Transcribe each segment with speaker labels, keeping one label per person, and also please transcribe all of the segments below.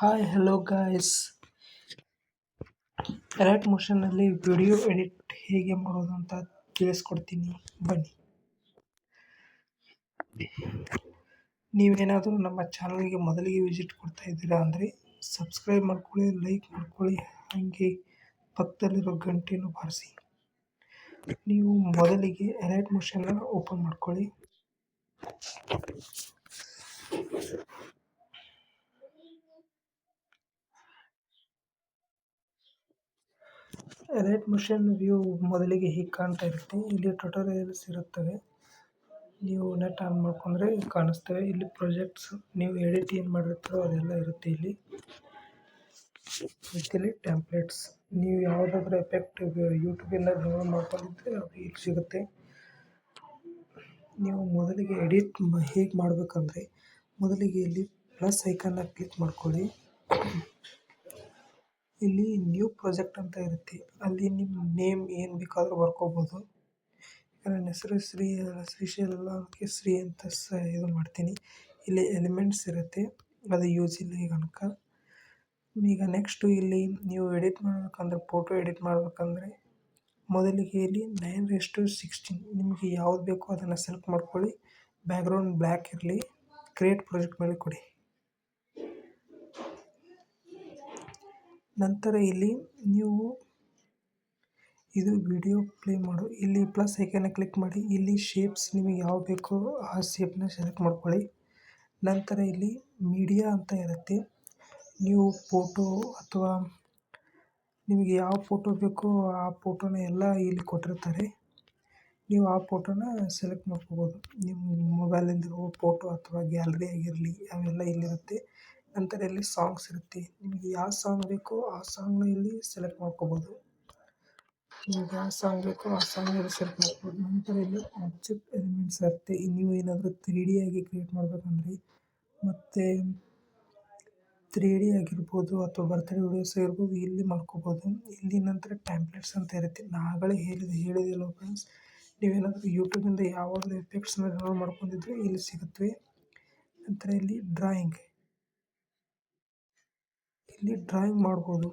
Speaker 1: Hi hello guys Alight ಮೋಷನಲ್ಲಿ video edit ಹೇಗೆ ಮಾಡೋದು ಅಂತ ತಿಳಿಸ್ಕೊಡ್ತೀನಿ. ಬನ್ನಿ. ನೀವೇನಾದರೂ ನಮ್ಮ ಚಾನಲ್ಗೆ ಮೊದಲಿಗೆ ವಿಸಿಟ್ ಕೊಡ್ತಾ ಇದ್ದೀರಾ ಅಂದರೆ ಸಬ್ಸ್ಕ್ರೈಬ್ ಮಾಡ್ಕೊಳ್ಳಿ ಲೈಕ್ ಮಾಡ್ಕೊಳ್ಳಿ, ಹಾಗೆ ಪಕ್ಕದಲ್ಲಿರೋ ಗಂಟೆಯನ್ನು ಬಾರಿಸಿ. ನೀವು ಮೊದಲಿಗೆ ಎಲೈಟ್ ಮೋಷನ್ನ ಓಪನ್ ಮಾಡ್ಕೊಳ್ಳಿ. ಎಲೈಟ್ ಮೋಷನ್ ವ್ಯೂ ಮೊದಲಿಗೆ ಹೀಗೆ ಕಾಣ್ತಾ ಇರುತ್ತೆ. ಇಲ್ಲಿ ಟ್ಯುಟೋರಿಯಲ್ಸ್ ಇರುತ್ತವೆ. ನೀವು ನೆಟ್ ಆನ್ ಮಾಡ್ಕೊಂಡ್ರೆ ಕಾಣಿಸ್ತವೆ. ಇಲ್ಲಿ ಪ್ರಾಜೆಕ್ಟ್ಸ್ ನೀವು ಎಡಿಟ್ ಏನು ಮಾಡಿರ್ತೀರೋ ಅದೆಲ್ಲ ಇರುತ್ತೆ ಇಲ್ಲಿ. ಇಲ್ಲಿ ಟೆಂಪ್ಲೇಟ್ಸ್ ನೀವು ಯಾವುದಾದ್ರೂ ಎಫೆಕ್ಟ್ ಯೂಟ್ಯೂಬಿಂದ ಡೌನ್ಲೋಡ್ ಮಾಡ್ಕೊಂಡಿದ್ರೆ ಅದು ಇಲ್ಲಿ ಸಿಗುತ್ತೆ. ನೀವು ಮೊದಲಿಗೆ ಎಡಿಟ್ ಹೇಗೆ ಮಾಡಬೇಕಂದ್ರೆ ಮೊದಲಿಗೆ ಇಲ್ಲಿ ಪ್ಲಸ್ ಐಕನ್ನ ಕ್ಲಿಕ್ ಮಾಡ್ಕೊಳ್ಳಿ. ಇಲ್ಲಿ ನ್ಯೂ ಪ್ರಾಜೆಕ್ಟ್ ಅಂತ ಇರುತ್ತೆ. ಅಲ್ಲಿ ನಿಮ್ಮ ನೇಮ್ ಏನು ಬೇಕಾದರೂ ಬರ್ಕೋಬೋದು. ನನ್ನ ಹೆಸರು ಶ್ರೀ ಶ್ರೀಶೈಲ ಅದಕ್ಕೆ ಶ್ರೀ ಅಂತ ಸ ಇದು ಮಾಡ್ತೀನಿ. ಇಲ್ಲಿ ಎಲಿಮೆಂಟ್ಸ್ ಇರುತ್ತೆ. ಅದು ಯೂಸ್ ಇಲ್ಲ ಈಗ ಅನ್ಕ ಈಗ ನೆಕ್ಸ್ಟು ಇಲ್ಲಿ ನೀವು ಎಡಿಟ್ ಮಾಡ್ಬೇಕಂದ್ರೆ ಫೋಟೋ ಎಡಿಟ್ ಮಾಡಬೇಕಂದ್ರೆ ಮೊದಲಿಗೆ ಇಲ್ಲಿ ನೈನ್ ರೆಸ್ಟು ಸಿಕ್ಸ್ಟೀನ್ ನಿಮಗೆ ಯಾವ್ದು ಬೇಕೋ ಅದನ್ನು ಸೆಲೆಕ್ಟ್ ಮಾಡ್ಕೊಳ್ಳಿ. ಬ್ಯಾಕ್ಗ್ರೌಂಡ್ ಬ್ಲ್ಯಾಕ್ ಇರಲಿ. ಕ್ರಿಯೇಟ್ ಪ್ರಾಜೆಕ್ಟ್ ಮೇಲೆ ಕೊಡಿ. ನಂತರ ಇಲ್ಲಿ ನೀವು ಇದು ವಿಡಿಯೋ ಪ್ಲೇ ಮಾಡು. ಇಲ್ಲಿ ಪ್ಲಸ್ ಐಕನ್ನ ಕ್ಲಿಕ್ ಮಾಡಿ. ಇಲ್ಲಿ ಶೇಪ್ಸ್ ನಿಮಗೆ ಯಾವ ಬೇಕೋ ಆ ಶೇಪ್ನ ಸೆಲೆಕ್ಟ್ ಮಾಡ್ಕೊಳ್ಳಿ. ನಂತರ ಇಲ್ಲಿ ಮೀಡಿಯಾ ಅಂತ ಇರುತ್ತೆ. ನೀವು ಫೋಟೋ ಅಥವಾ ನಿಮಗೆ ಯಾವ ಫೋಟೋ ಬೇಕೋ ಆ ಫೋಟೋನ ಎಲ್ಲ ಇಲ್ಲಿ ಕೊಟ್ಟಿರ್ತಾರೆ. ನೀವು ಆ ಫೋಟೋನ ಸೆಲೆಕ್ಟ್ ಮಾಡ್ಕೋಬೋದು. ನಿಮ್ಮ ಮೊಬೈಲಲ್ಲಿರೋ ಫೋಟೋ ಅಥವಾ ಗ್ಯಾಲರಿ ಆಗಿರಲಿ, ಅವೆಲ್ಲ ಇಲ್ಲಿರುತ್ತೆ. ನಂತರ ಇಲ್ಲಿ ಸಾಂಗ್ಸ್ ಇರುತ್ತೆ. ನಿಮಗೆ ಯಾವ ಸಾಂಗ್ ಬೇಕೋ ಆ ಸಾಂಗ್ನ ಇಲ್ಲಿ ಸೆಲೆಕ್ಟ್ ಮಾಡ್ಕೋಬೋದು. ನಿಮ್ಗೆ ಯಾವ ಸಾಂಗ್ ಬೇಕೋ ಆ ಸಾಂಗ್ ಸೆಲೆಕ್ಟ್ ಮಾಡ್ಬೋದು ನಂತರ ಇಲ್ಲಿ ಆಬ್ಜೆಕ್ಟ್ ಎಲಿಮೆಂಟ್ಸ್ ಇರುತ್ತೆ. ನೀವು ಏನಾದರೂ ತ್ರೀ ಆಗಿ ಕ್ರಿಯೇಟ್ ಮಾಡಬೇಕಂದ್ರೆ ಮತ್ತು ತ್ರೀ ಡಿ ಆಗಿರ್ಬೋದು ಅಥವಾ ಬರ್ತಡೇ ವೀಡಿಯೋಸ್ ಇರ್ಬೋದು ಇಲ್ಲಿ ಮಾಡ್ಕೋಬೋದು. ಇಲ್ಲಿ ನಂತರ ಟ್ಯಾಂಪ್ಲೆಟ್ಸ್ ಅಂತ ಇರುತ್ತೆ. ನಾಗಳೇ ಹೇಳಿದೆ, ಹೇಳಿದೆಲ್ಲ ಫ್ರೆಂಡ್ಸ್ ನೀವೇನಾದರೂ ಯೂಟ್ಯೂಬಿಂದ ಯಾವಾಗಲೂ ಎಫೆಕ್ಟ್ಸ್ನ ಡೌನ್ಲೋಡ್ ಮಾಡ್ಕೊಂಡಿದ್ರೆ ಇಲ್ಲಿ ಸಿಗುತ್ತವೆ ನಂತರ ಇಲ್ಲಿ ಡ್ರಾಯಿಂಗ್ ಇಲ್ಲಿ ಡ್ರಾಯಿಂಗ್ ಮಾಡ್ಬೋದು.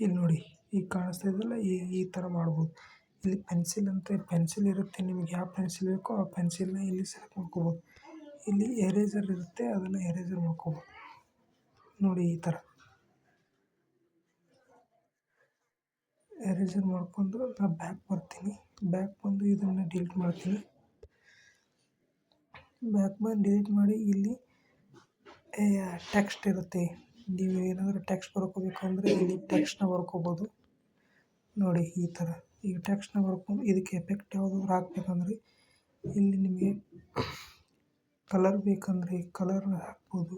Speaker 1: ಇಲ್ಲಿ ನೋಡಿ ಈಗ ಕಾಣಿಸ್ತಾ ಇದೆಯಲ್ಲ, ಈ ಈ ಥರ ಮಾಡ್ಬೋದು. ಇಲ್ಲಿ ಪೆನ್ಸಿಲ್ ಅಂತ, ಪೆನ್ಸಿಲ್ ಇರುತ್ತೆ, ನಿಮಗೆ ಯಾವ ಪೆನ್ಸಿಲ್ ಬೇಕೋ ಆ ಪೆನ್ಸಿಲ್ನ ಇಲ್ಲಿ ಸೆಲೆಕ್ಟ್ ಮಾಡ್ಕೋಬೋದು. ಇಲ್ಲಿ ಎರೇಸರ್ ಇರುತ್ತೆ, ಅದನ್ನು ಎರೇಸರ್ ಮಾಡ್ಕೋಬೋದು. ನೋಡಿ ಈ ಥರ ಎರೇಸರ್ ಮಾಡ್ಕೊಂಡು ನಾನು ಬ್ಯಾಕ್ ಬರ್ತೀನಿ. ಬ್ಯಾಕ್ ಬಂದು ಇದನ್ನು ಡಿಲೀಟ್ ಮಾಡ್ತೀನಿ. ಬ್ಯಾಕ್ ಬಂದು ಡಿಲೀಟ್ ಮಾಡಿ ಇಲ್ಲಿ ಟೆಕ್ಸ್ಟ್ ಇರುತ್ತೆ. ನೀವು ಏನಾದರೂ ಟೆಕ್ಸ್ಟ್ ಬರ್ಕೋಬೇಕಂದ್ರೆ ಇಲ್ಲಿ ಟೆಕ್ಸ್ಟ್ನ ಬರ್ಕೋಬೋದು. ನೋಡಿ, ಈ ಥರ ಈಗ ಟೆಕ್ಸ್ಟ್ನ ಬರ್ಕೊಂಡು ಇದಕ್ಕೆ ಎಫೆಕ್ಟ್ ಯಾವುದಾದ್ರು ಹಾಕ್ಬೇಕಂದ್ರೆ, ಇಲ್ಲಿ ನಿಮಗೆ ಕಲರ್ ಬೇಕಂದರೆ ಕಲರ್ನ ಹಾಕ್ಬೋದು.